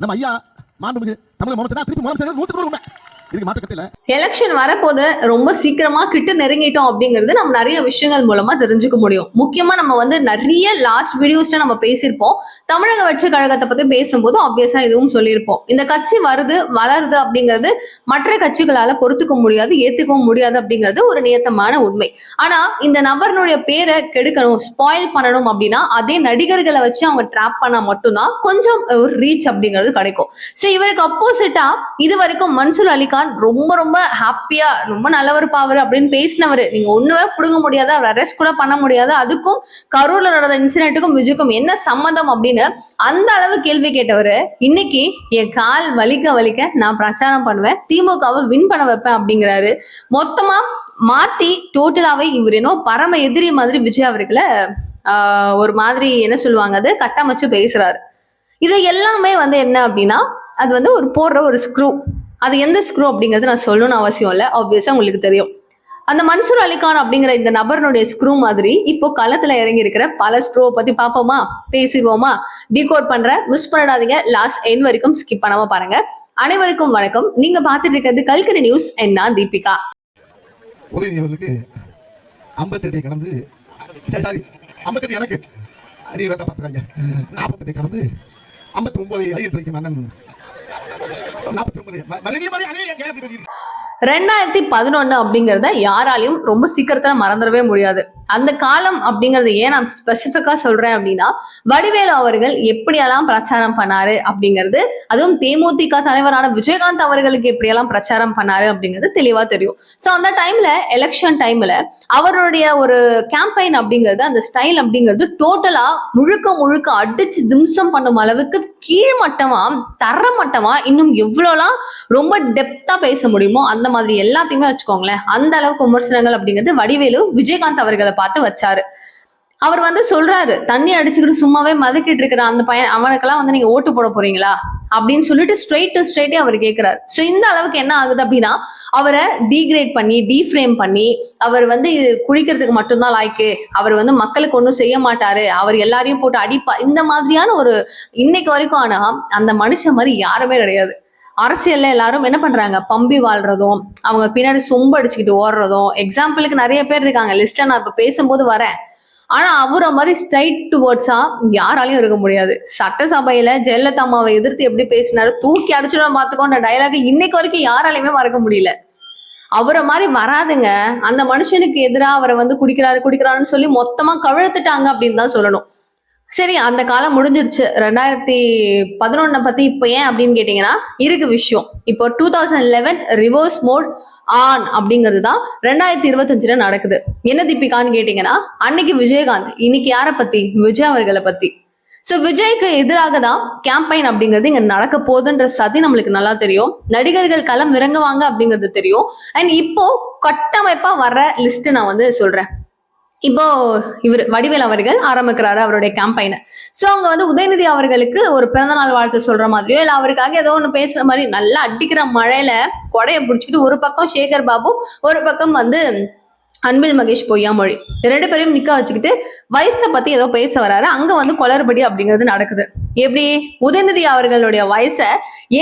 நம்ம ஐயா மாண்புமிகு தமிழக முதலமைச்சர் திருப்பி முதலமைச்சர் நூற்றுக்கு நூறு உண்மை. இதுக்கு மாற்று இல்ல. எலெக்ஷன் வரப்போது ரொம்ப சீக்கிரமா கிட்ட நெருங்கிட்டோம் அப்படிங்கிறது நம்ம நிறைய விஷயங்கள் மூலமா தெரிஞ்சுக்க முடியும். முக்கியமா நம்ம வந்து நிறைய லாஸ்ட் வீடியோஸ்ல நம்ம பேசியிருப்போம். தமிழக வெற்றி கழகத்தை பத்தி பேசும்போது ஆப்வியஸா இதுவும் சொல்லியிருப்போம். இந்த கட்சி வருது வளருது அப்படிங்கிறது மற்ற கட்சிகளால பொறுத்துக்க முடியாது ஏத்துக்கவும் முடியாது அப்படிங்கிறது ஒரு நியத்தமான உண்மை. ஆனா இந்த நபர்னுடைய பேரை கெடுக்கணும் ஸ்பாயில் பண்ணணும் அப்படின்னா அதே நடிகர்களை வச்சு அவங்க ட்ராப் பண்ணா மட்டும்தான் கொஞ்சம் ஒரு ரீச் அப்படிங்கிறது கிடைக்கும். ஸோ இவருக்கு அப்போசிட்டா இது வரைக்கும் மன்சூர் அலிகான் ரொம்ப ரொம்ப ஹாப்பியா ரொம்ப நல்லவர் பாவர் அப்படின்னு பேசினவர். நீங்க ஒண்ணுமே புடுங்க முடியாது அவர் அரெஸ்ட் கூட பண்ண முடியாது. அதுக்கும் கரூர்ல நடந்த இன்சிடென்ட்டுக்கும் விஜய்க்கும் என்ன சம்மந்தம் அப்படின்னு அந்த அளவு கேள்வி கேட்டவர் இன்னைக்கு என் கால் வலிக்க வலிக்க நான் பிரச்சாரம் பண்ணுவேன் திமுகவை வின் பண்ண வைப்பேன் அப்படிங்கிறாரு. மொத்தமா மாத்தி டோட்டலாவே இவர் என்ன பரம எதிரி மாதிரி விஜய் அவர்களை ஒரு மாதிரி என்ன சொல்லுவாங்க அது கட்டமைச்சு பேசுறாரு. இது எல்லாமே வந்து என்ன அப்படின்னா அது வந்து ஒரு போடுற ஒரு ஸ்க்ரூ அது எந்த ஸ்க்ரூ அப்படிங்கிறது நான் சொல்லணும்னு அவசியம் இல்லை. ஆப்வியஸாக உங்களுக்கு தெரியும். அந்த மன்சூர் அலிகான் அப்படிங்கிற இந்த நபர்னுடைய ஸ்க்ரூ மாதிரி இப்போ களத்துல இறங்கி இருக்கிற பல ஸ்க்ரூவை பத்தி பார்ப்போமா? பேசிடுவோமா? டிகோட் பண்ற மிஸ் பண்ணிடாதீங்க. லாஸ்ட் என் வரைக்கும் ஸ்கிப் பண்ணாம பாருங்க. அனைவருக்கும் வணக்கம். நீங்க பார்த்துட்டு இருக்கிறது கல்கரி நியூஸ் என்ன தீபிகா. கடந்து சாரி ஐம்பத்தெட்டு எனக்கு அறிவத்தை பார்த்துக்காங்க கடந்து ஐம்பத்தி ஒன்பதை அழியத்திற்கு மன்னன் நாற்பத்தி ஒன்பது மறுபடியும் மறுபடியும் அழிய ஏன் அப்படி சொல்லியிருக்கீங்க? ரெண்டாயிரத்தி பதினொன்னு அப்படிங்கிறத யாராலையும் ரொம்ப சீக்கிரத்துல மறந்துடவே முடியாது. அந்த காலம் அப்படிங்கறது ஏன் நான் ஸ்பெசிஃபிக்கா சொல்றேன் அப்படின்னா வடிவேலு அவர்கள் எப்படியெல்லாம் பிரச்சாரம் பண்ணாரு அப்படிங்கிறது அதுவும் தேமுதிக தலைவரான விஜயகாந்த் அவர்களுக்கு எப்படியெல்லாம் பிரச்சாரம் பண்ணாரு அப்படிங்கிறது தெளிவா தெரியும். ஸோ அந்த டைம்ல எலெக்ஷன் டைம்ல அவருடைய ஒரு கேம்பெயின் அப்படிங்கிறது அந்த ஸ்டைல் அப்படிங்கிறது டோட்டலா முழுக்க முழுக்க அடிச்சு திம்சம் பண்ணும் அளவுக்கு கீழ்மட்டமா தரமட்டமா இன்னும் எவ்வளோலாம் ரொம்ப டெப்தா பேச முடியுமோ அந்த மாதிரி எல்லாத்தையுமே வச்சுக்கோங்களேன். அந்த அளவுக்கு விமர்சனங்கள் அப்படிங்கிறது வடிவேலு விஜயகாந்த் அவர்களை பார்த்து வச்சாரு. அவர் வந்து சொல்றாரு தண்ணி அடிச்சுக்கிட்டு சும்மாவே மதக்கிட்டு இருக்கிற அந்த பையன் அவனுக்கெல்லாம் வந்து நீங்க ஓட்டு போட போறீங்களா? அப்படின்னு சொல்லிட்டு ஸ்ட்ரெயிட் டு ஸ்ட்ரெயிட்டே அவர் கேட்கிறாரு ஸோ இந்த அளவுக்கு என்ன ஆகுது அப்படின்னா அவரை டீக்ரேட் பண்ணி டீஃப்ரேம் பண்ணி அவர் வந்து இது குடிக்கிறதுக்கு மட்டும்தான் லாய்க்கு. அவர் வந்து மக்களுக்கு ஒன்றும் செய்ய மாட்டாரு. அவர் எல்லாரையும் போட்டு அடிப்பா இந்த மாதிரியான ஒரு இன்னைக்கு வரைக்கும் ஆனா அந்த மனுஷன் மாதிரி யாருமே கிடையாது. அரசியல்ல எல்லாரும் என்ன பண்றாங்க? பம்பி வாழ்றதும் அவங்க பின்னாடி சொம்பு அடிச்சுக்கிட்டு ஓடுறதும் எக்ஸாம்பிளுக்கு நிறைய பேர் இருக்காங்க. லிஸ்ட்டை நான் இப்ப பேசும்போது வரேன். ஆனா அவரை மாதிரி ஸ்ட்ரைட் டுவர்ட்ஸா யாராலையும் இருக்க முடியாது. சட்டசபையில ஜெயலலிதா அம்மாவை எதிர்த்து எப்படி பேசினாரு தூக்கி அடிச்சிடும் பாத்துக்கோன்ற டயலாக் இன்னைக்கு வரைக்கும் யாராலையுமே மறக்க முடியல. அவரை மாதிரி வராதுங்க. அந்த மனுஷனுக்கு எதிராக அவரை வந்து குடிக்கிறாரு குடிக்கிறாருன்னு சொல்லி மொத்தமா கவிழ்த்துட்டாங்க அப்படின்னு தான் சொல்லணும். சரி அந்த காலம் முடிஞ்சிருச்சு. ரெண்டாயிரத்தி பதினொன்னை பத்தி இப்போ ஏன் அப்படின்னு கேட்டிங்கன்னா இருக்கு விஷயம். இப்போ two thousand eleven reverse mode on அப்படிங்கிறது தான் ரெண்டாயிரத்தி இருபத்தஞ்சுல நடக்குது. என்ன தீபிகான்னு கேட்டிங்கன்னா அன்னைக்கு விஜயகாந்த் இன்னைக்கு யாரை பத்தி? விஜய் அவர்களை பத்தி. ஸோ விஜய்க்கு எதிராக தான் கேம்பெயின் அப்படிங்கிறது இங்க நடக்க போகுதுன்ற சதி நம்மளுக்கு நல்லா தெரியும். நடிகர்கள் களம் இறங்குவாங்க அப்படிங்கிறது தெரியும். அண்ட் இப்போ கட்டமைப்பா வர்ற லிஸ்ட் நான் வந்து சொல்றேன். இப்போ இவர் வடிவேல் அவர்கள் ஆரம்பிக்கிறாரு அவருடைய கேம்பெயினை ஸோ அவங்க வந்து உதயநிதி அவர்களுக்கு ஒரு பிறந்தநாள் வாழ்த்து சொல்ற மாதிரியோ இல்லை அவருக்காக ஏதோ ஒன்று பேசுற மாதிரி நல்லா அடிக்கிற மழையில கொடையை பிடிச்சிக்கிட்டு ஒரு பக்கம் சேகர் பாபு ஒரு பக்கம் வந்து அன்பில் மகேஷ் பொய்யாமொழி. ரெண்டு பேரையும் நிக்க வச்சுக்கிட்டு வயசை பத்தி ஏதோ பேச வராரு. அங்க வந்து குளறுபடி அப்படிங்கிறது நடக்குது. எப்படி? உதயநிதி அவர்களுடைய வயசை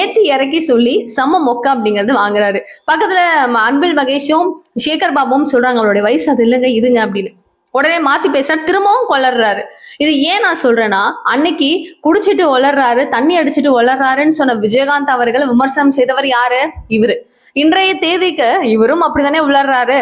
ஏத்தி இறக்கி சொல்லி சம மொக்க அப்படிங்கிறது வாங்குறாரு. பக்கத்துல அன்பில் மகேஷும் சேகர் பாபுவும் சொல்றாங்க அவருடைய வயசு அது இல்லைங்க இதுங்க அப்படின்னு. உடனே மாத்தி பேசுறா திரும்பவும் கொளர்றாரு இது ஏன் நான் சொல்றேன்னா அன்னைக்கு குடிச்சிட்டு ஒளர்றாரு தண்ணி அடிச்சிட்டு ஒளர்றாருன்னு சொன்ன விஜயகாந்த் அவர்களை விமர்சனம் செய்தவர் யாரு? இவரு. இன்றைய தேதிக்கு இவரும் அப்படித்தானே உளர்றாரு.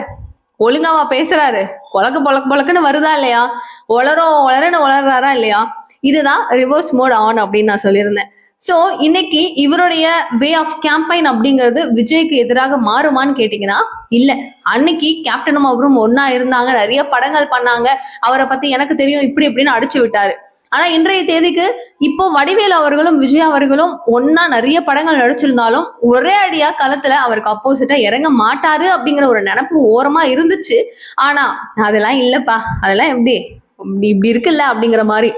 ஒழுங்காவா பேசுறாரு. பொழக்கு பொழக்கு பொழக்குன்னு வருதா இல்லையா? ஒளரோ ஒளருன்னு உளர்றாரா இல்லையா? இதுதான் ரிவர்ஸ் மோட் ஆன் அப்படின்னு நான் சொல்லியிருந்தேன். ஸோ இன்னைக்கு இவருடைய வே ஆஃப் கேம்பைன் அப்படிங்கிறது விஜய்க்கு எதிராக மாறுமான்னு கேட்டிங்கன்னா இல்லை. அன்னைக்கு கேப்டனும் அவரும் ஒன்னா இருந்தாங்க நிறைய படங்கள் பண்ணாங்க. அவரை பத்தி எனக்கு தெரியும் இப்படி இப்படின்னு அடிச்சு விட்டாரு. ஆனா இன்றைய தேதிக்கு இப்போ வடிவேலு அவர்களும் விஜய் அவர்களும் ஒன்னா நிறைய படங்கள் நடிச்சிருந்தாலும் ஒரே அடியா களத்துல அவருக்கு அப்போசிட்டா இறங்க மாட்டாரு அப்படிங்கிற ஒரு நினப்பு ஓரமா இருந்துச்சு. ஆனா அதெல்லாம் இல்லப்பா. அதெல்லாம் எப்படி? இப்படி இப்படி இருக்குல்ல அப்படிங்கிற மாதிரி.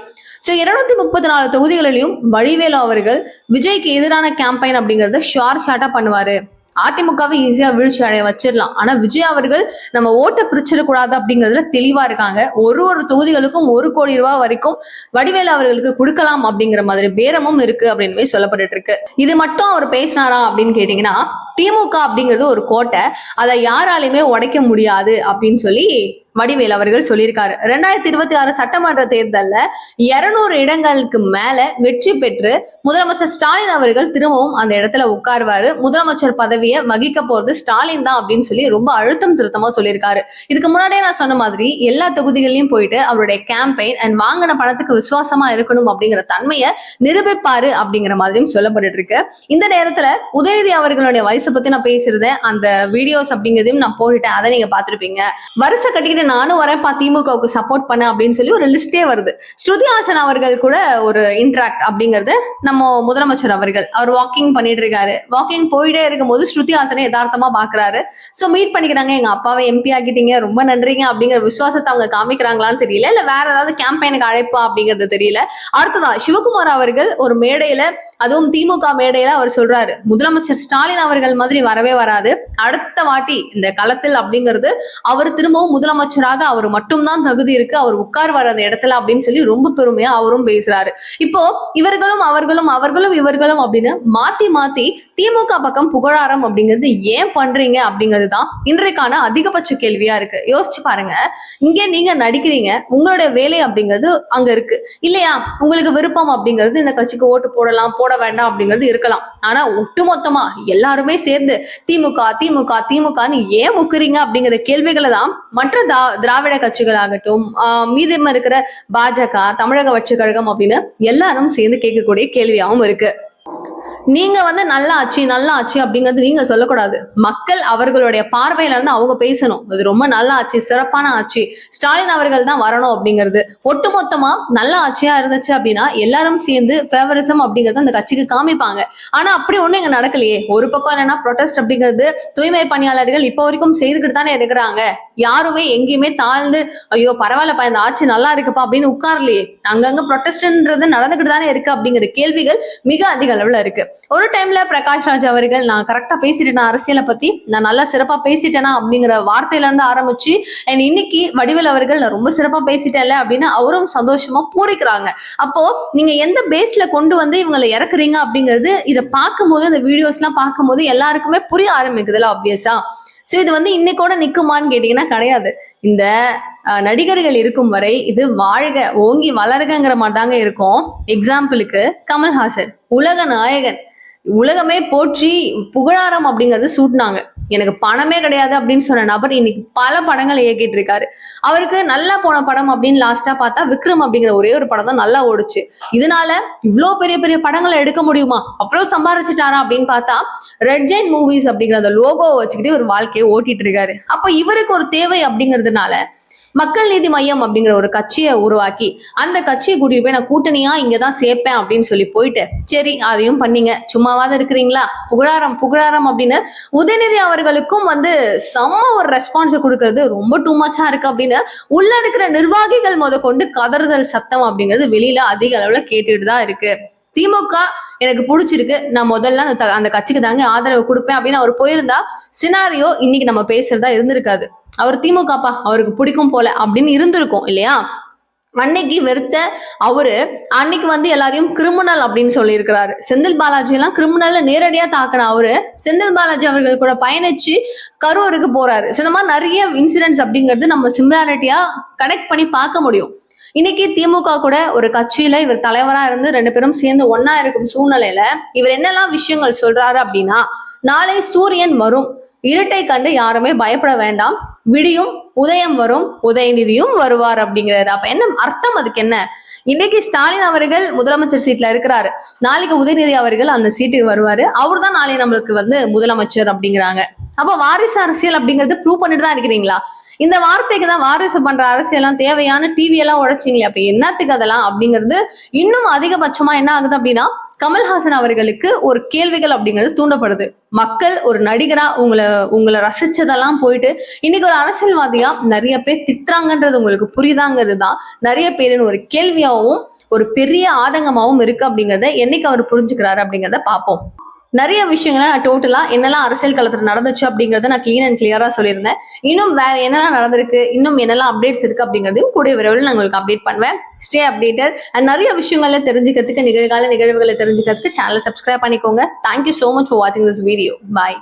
ஸோ இருநூத்தி முப்பத்தி நாலு தொகுதிகளிலும் வடிவேலு அவர்கள் விஜய்க்கு எதிரான கேம்பெயின் அப்படிங்கறத ஷார் ஷார்ட்டா பண்ணுவாரு. அதிமுகவை ஈஸியா வீழ்ச்சி அடைய வச்சிடலாம். ஆனா விஜய் அவர்கள் நம்ம ஓட்டை பிரிச்சிடக்கூடாது அப்படிங்கிறதுல தெளிவா இருக்காங்க. ஒரு ஒரு தொகுதிகளுக்கும் ஒரு கோடி ரூபாய் வரைக்கும் வடிவேலு அவர்களுக்கு கொடுக்கலாம் அப்படிங்கிற மாதிரி பேரமும் இருக்கு அப்படின்னு சொல்லப்பட்டு இருக்கு. இது மட்டும் அவர் பேசினாரா அப்படின்னு கேட்டீங்கன்னா திமுக அப்படிங்கிறது ஒரு கோட்டை. அதை யாராலையுமே உடைக்க முடியாது அப்படின்னு சொல்லி வடிவேல் அவர்கள் சொல்லியிருக்காரு. ரெண்டாயிரத்தி இருபத்தி ஆறு சட்டமன்ற தேர்தலில் இருநூறு இடங்களுக்கு மேல வெற்றி பெற்று முதலமைச்சர் ஸ்டாலின் அவர்கள் திரும்பவும் அந்த இடத்துல உட்காருவாரு. முதலமைச்சர் பதவியை வகிக்க போறது ஸ்டாலின் தான் அப்படின்னு சொல்லி ரொம்ப அழுத்தம் திருத்தமா சொல்லியிருக்காரு. இதுக்கு முன்னாடியே நான் சொன்ன மாதிரி எல்லா தொகுதிகளையும் போயிட்டு அவருடைய கேம்பெயின் அண்ட் வாங்கின பணத்துக்கு விசுவாசமா இருக்கணும் அப்படிங்கிற தன்மையை நிரூபிப்பாரு அப்படிங்கிற மாதிரியும் சொல்லப்பட்டு இருக்கு இந்த நேரத்துல உதயநிதி அவர்களுடைய வயசை பத்தி நான் பேசியிருந்தேன். அந்த வீடியோஸ் அப்படிங்கிறதையும் நான் போட்டுட்டேன். அதை நீங்க பார்த்திருப்பீங்க. வருஷ கட்டிக்கிட்டு நானும் வரேன் பா திமுகவுக்கு சப்போர்ட் பண்ண அப்படின்னு சொல்லி ஒரு லிஸ்டே வருது. ஸ்ருதி ஹாசன் அவர்கள் கூட ஒரு இன்ட்ராக்ட் அப்படிங்கிறது நம்ம முதலமைச்சர் அவர்கள். அவர் வாக்கிங் பண்ணிட்டு இருக்காரு வாக்கிங் போயிட்டே இருக்கும்போது ஸ்ருதி ஹாசனை யதார்த்தமா பாக்குறாரு. சோ மீட் பண்ணிக்கிறாங்க. எங்க அப்பாவை எம்பி ஆக்கிட்டீங்க. ரொம்ப நன்றிங்க அப்படிங்கிற விசுவாசத்தை அவங்க காமிக்கிறாங்களான்னு தெரியல. இல்ல வேற ஏதாவது கேம்பெயினுக்கு அழைப்பா அப்படிங்கிறது தெரியல. அடுத்ததா சிவகுமார் அவர்கள் ஒரு மேடையில அதுவும் திமுக மேடையில அவர் சொல்றாரு முதலமைச்சர் ஸ்டாலின் அவர்கள் மாதிரி வரவே வராது. அடுத்த வாட்டி இந்த களத்தில் அப்படிங்கிறது அவர் திரும்பவும் முதலமைச்சராக அவர் மட்டும்தான் தகுதி இருக்கு அவர் உட்கார்வார் அந்த இடத்துல அப்படின்னு சொல்லி ரொம்ப பெருமையா அவரும் பேசுறாரு. இப்போ இவர்களும் அவர்களும் அவர்களும் இவர்களும் அப்படின்னு மாத்தி மாத்தி திமுக பக்கம் புகழாரம் அப்படிங்கிறது ஏன் பண்றீங்க அப்படிங்கிறது தான் இன்றைக்கான அதிகபட்ச கேள்வியா இருக்கு. யோசிச்சு பாருங்க இங்க நீங்க நடிக்கிறீங்க உங்களுடைய வேலை அப்படிங்கிறது அங்க இருக்கு. இல்லையா? உங்களுக்கு விருப்பம் அப்படிங்கிறது இந்த கட்சிக்கு ஓட்டு போடலாம் போட வேண்டாம் அப்படிங்கிறது இருக்கலாம். ஆனா ஒட்டுமொத்தமா எல்லாருமே சேர்ந்து திமுக திமுக திமுகன்னு ஏன் முக்குறீங்க அப்படிங்கிற கேள்விகளை தான் மற்ற திராவிட கட்சிகள் ஆகட்டும் மீதம் இருக்கிற பாஜக தமிழக வட்சி கழகம் அப்படின்னு எல்லாரும் சேர்ந்து கேட்கக்கூடிய கேள்வியாகவும் இருக்கு. நீங்க வந்து நல்லா ஆச்சு நல்லா ஆச்சு அப்படிங்கிறது நீங்க சொல்லக்கூடாது. மக்கள் அவர்களுடைய பார்வையில இருந்து அவங்க பேசணும். இது ரொம்ப நல்லா ஆச்சு சிறப்பான ஆட்சி. ஸ்டாலின் அவர்கள் தான் வரணும் அப்படிங்கிறது. ஒட்டுமொத்தமா நல்ல ஆட்சியா இருந்துச்சு அப்படின்னா எல்லாரும் சேர்ந்து ஃபேவரிசம் அப்படிங்கறத அந்த கட்சிக்கு காமிப்பாங்க. ஆனா அப்படி ஒண்ணும் இங்க நடக்கலையே. ஒரு பக்கம் என்னன்னா ப்ரொடெஸ்ட் அப்படிங்கிறது தூய்மை பணியாளர்கள் இப்போ வரைக்கும் செய்துக்கிட்டு தானே இருக்கிறாங்க. யாருமே எங்கேயுமே தாழ்ந்து ஐயோ பரவாயில்லப்பா இந்த ஆட்சி நல்லா இருக்குப்பா அப்படின்னு உட்கார்லையே. அங்கங்க ப்ரொடெஸ்ட்ன்றது நடந்துகிட்டு தானே இருக்கு அப்படிங்கிற கேள்விகள் மிக அதிக அளவுல இருக்கு. ஒரு டைம்ல பிரகாஷ் ராஜ் அவர்கள் நான் கரெக்டா பேசிட்டேன் அரசியலை பத்தி? நான் நல்லா சிறப்பா பேசிட்டேனா அப்படிங்கிற வார்த்தையில இருந்து ஆரம்பிச்சு அண்ட் இன்னைக்கு வடிவேல் அவர்கள் நான் ரொம்ப சிறப்பா பேசிட்டேன்ல அப்படின்னு அவரும் சந்தோஷமா பூரிக்கிறாங்க. அப்போ நீங்க எந்த பேஸ்ல கொண்டு வந்து இவங்களை இறக்குறீங்க அப்படிங்கிறது இதை பார்க்கும்போது இந்த வீடியோஸ் எல்லாம் பார்க்கும்போது எல்லாருக்குமே புரிய ஆரம்பிக்குதுல ஆப்வியஸா ஸோ இது வந்து இன்னைக்கோட நிக்குமான்னு கேட்டீங்கன்னா கிடையாது. இந்த நடிகர்கள் இருக்கும் வரை இது வாழ்க ஓங்கி வளருகங்கிற மாதிரி தாங்க இருக்கும் எக்ஸாம்பிளுக்கு கமல்ஹாசன் உலக நாயகன். உலகமே போற்றி புகழாரம் அப்படிங்கறது சூட்டினாங்க. எனக்கு பணமே கிடையாது அப்படின்னு சொன்ன நபர் இன்னைக்கு பல படங்கள் இயக்கிட்டு இருக்காரு அவருக்கு நல்லா போன படம் அப்படின்னு லாஸ்டா பார்த்தா விக்ரம் அப்படிங்கிற ஒரே ஒரு படம் தான் நல்லா ஓடுச்சு. இதனால இவ்வளோ பெரிய பெரிய படங்களை எடுக்க முடியுமா? அவ்வளோ சம்பாரிச்சிட்டாரா அப்படின்னு பார்த்தா ரெட் ஜெயின் மூவிஸ் அப்படிங்கிற அந்த லோகோவை வச்சுக்கிட்டு ஒரு வாழ்க்கையை ஓட்டிட்டு இருக்காரு அப்போ இவருக்கு ஒரு தேவை அப்படிங்கிறதுனால மக்கள் நீதி மையம் அப்படிங்கிற ஒரு கட்சியை உருவாக்கி அந்த கட்சியை கூட்டிட்டு போய் நான் கூட்டணியா இங்க தான் சேர்ப்பேன் அப்படின்னு சொல்லி போயிட்டு சரி அதையும் பண்ணீங்க. சும்மாவாத இருக்கிறீங்களா? புகழாரம் புகழாரம் அப்படின்னு உதயநிதி அவர்களுக்கும் வந்து செம்ம ஒரு ரெஸ்பான்ஸ் கொடுக்கறது. ரொம்ப டூ மச்சா இருக்கு அப்படின்னு உள்ள இருக்கிற நிர்வாகிகள் முத கொண்டு கதறுதல் சத்தம் அப்படிங்கிறது வெளியில அதிக அளவுல கேட்டுட்டு தான் இருக்கு. திமுக எனக்கு பிடிச்சிருக்கு. நான் முதல்ல அந்த த- அந்த கட்சிக்கு தாங்க ஆதரவு கொடுப்பேன் அப்படின்னு அவர் போயிருந்தா சினாரியோ இன்னைக்கு நம்ம பேசுறதா இருந்திருக்காது. அவர் திமுகப்பா அவருக்கு பிடிக்கும் போல அப்படின்னு இருந்திருக்கும் இல்லையா? அன்னைக்கு வெறுத்த அவரு அன்னைக்கு வந்து எல்லாரையும் கிரிமினல் அப்படின்னு சொல்லியிருக்கிறாரு. செந்தில் பாலாஜி எல்லாம் கிரிமினல்ல நேரடியா தாக்கின அவரு செந்தில் பாலாஜி அவர்கள் கூட பயணிச்சு கரூருக்கு போறாரு. இந்த மாதிரி நிறைய இன்சிடென்ட்ஸ் அப்படிங்கிறது நம்ம சிமிலாரிட்டியா கனெக்ட் பண்ணி பார்க்க முடியும். இன்னைக்கு திமுக கூட ஒரு கட்சியில இவர் தலைவரா இருந்து ரெண்டு பேரும் சேர்ந்து ஒன்னா இருக்கும் சூழ்நிலையில இவர் என்னெல்லாம் விஷயங்கள் சொல்றாரு அப்படின்னா நாளை சூரியன் வரும். இருட்டை கண்டு யாருமே பயப்பட வேண்டாம். விடியும் உதயம் வரும் உதயநிதியும் வருவார் அப்படிங்கிறாரு. அப்ப என்ன அர்த்தம் அதுக்கு என்ன? இன்னைக்கு ஸ்டாலின் அவர்கள் முதலமைச்சர் சீட்ல இருக்கிறாரு. நாளைக்கு உதயநிதி அவர்கள் அந்த சீட்டுக்கு வருவாரு. அவர் தான் நாளை நம்மளுக்கு வந்து முதலமைச்சர் அப்படிங்கிறாங்க. அப்ப வாரிசு அரசியல் அப்படிங்கறது ப்ரூவ் பண்ணிட்டு தான் இருக்கிறீங்களா? இந்த வார்த்தைக்கு தான் வாரிசு பண்ற அரசியலாம் தேவையான டிவி எல்லாம் உழைச்சிங்களே. அப்ப என்னத்துக்கு அதெல்லாம் அப்படிங்கிறது இன்னும் அதிகபட்சமா என்ன ஆகுது அப்படின்னா கமல்ஹாசன் அவர்களுக்கு ஒரு கேள்விகள் அப்படிங்கிறது தூண்டப்படுது. மக்கள் ஒரு நடிகரா உங்களை உங்களை ரசிச்சதெல்லாம் போயிட்டு இன்னைக்கு ஒரு அரசியல்வாதியா நிறைய பேர் திட்டுறாங்கன்றது உங்களுக்கு புரியுதாங்கிறது தான் நிறைய பேரின் ஒரு கேள்வியாகவும் ஒரு பெரிய ஆதங்கமாகவும் இருக்கு அப்படிங்கிறத என்னைக்கு அவர் புரிஞ்சுக்கிறாரு அப்படிங்கிறத பார்ப்போம். நிறைய விஷயங்களை நான் டோட்டலா என்னெல்லாம் அரசியல் களத்துல நடந்துச்சு அப்படிங்கறத நான் கிளீன் அண்ட் கிளியரா சொல்லியிருந்தேன். இன்னும் வேற என்னெல்லாம் நடந்திருக்கு இன்னும் என்னெல்லாம் அப்டேட்ஸ் இருக்கு அப்படிங்கறதையும் கூடிய விரைவில் நான் உங்களுக்கு அப்டேட் பண்ணுவேன். ஸ்டே அப்டேட்டட் அண்ட் நிறைய விஷயங்களை தெரிஞ்சுக்கிறதுக்கு நிகழ்கால நிகழ்வுகளை தெரிஞ்சுக்கிறதுக்கு சேனலை சப்ஸ்கிரைப் பண்ணிக்கோங்க. Thank you so much for வாட்சிங் திஸ் வீடியோ பாய்